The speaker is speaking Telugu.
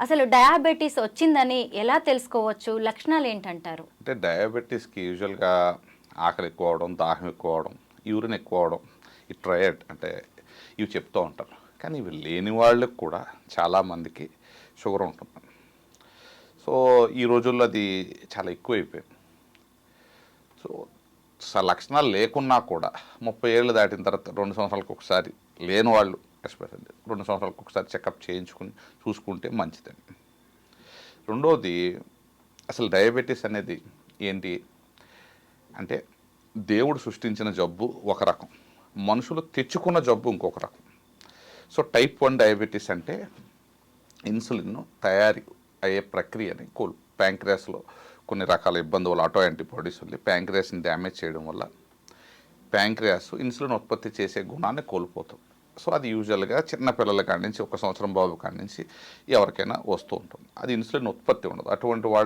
అసలు డయాబెటీస్ వచ్చిందని ఎలా తెలుసుకోవచ్చు? లక్షణాలు ఏంటంటారు? అంటే డయాబెటీస్కి యూజువల్గా ఆకలి ఎక్కువ అవడం దాహం ఎక్కువ అవడం యూరిన్ ఎక్కువ అవడం ఈ ట్రయడ్ అంటే ఇవి చెప్తూ ఉంటారు. కానీ ఇవి లేని వాళ్ళకి కూడా చాలామందికి షుగర్ ఉంటుంది. సో ఈ రోజుల్లో అది చాలా ఎక్కువైపోయింది. సో స- లక్షణాలు లేకున్నా కూడా ముప్పై ఏళ్ళు దాటిన తర్వాత రెండు సంవత్సరాలకు ఒకసారి లేని వాళ్ళు ఎస్పెషల్లీ రెండు సంవత్సరాలకు ఒకసారి చెకప్ చేయించుకుని చూసుకుంటే మంచిదండి రెండోది అసలు డయాబెటీస్ అనేది ఏంటి? అంటే దేవుడు సృష్టించిన జబ్బు ఒక రకం. మనుషులు తెచ్చుకున్న జబ్బు ఇంకొక రకం. సో టైప్ వన్ డయాబెటీస్ అంటే ఇన్సులిన్ తయారీ అయ్యే ప్రక్రియని కోల్ ప్యాంక్రియాస్లో కొన్ని రకాల ఇబ్బందులు వల్ల ఆటో యాంటీబాడీస్ ఉంది ప్యాంక్రియాస్ని డ్యామేజ్ చేయడం వల్ల ప్యాంక్రియాస్ ఇన్సులిన్ ఉత్పత్తి చేసే గుణాన్ని కోల్పోతుంది సో అది యూజువల్గా చిన్నపిల్లల కాడి నుంచి ఒక సంవత్సరం బాబు కాడి నుంచి ఎవరికైనా వస్తూ ఉంటుంది. అది ఇన్సులిన్ ఉత్పత్తి ఉండదు. అటువంటి వాళ్ళు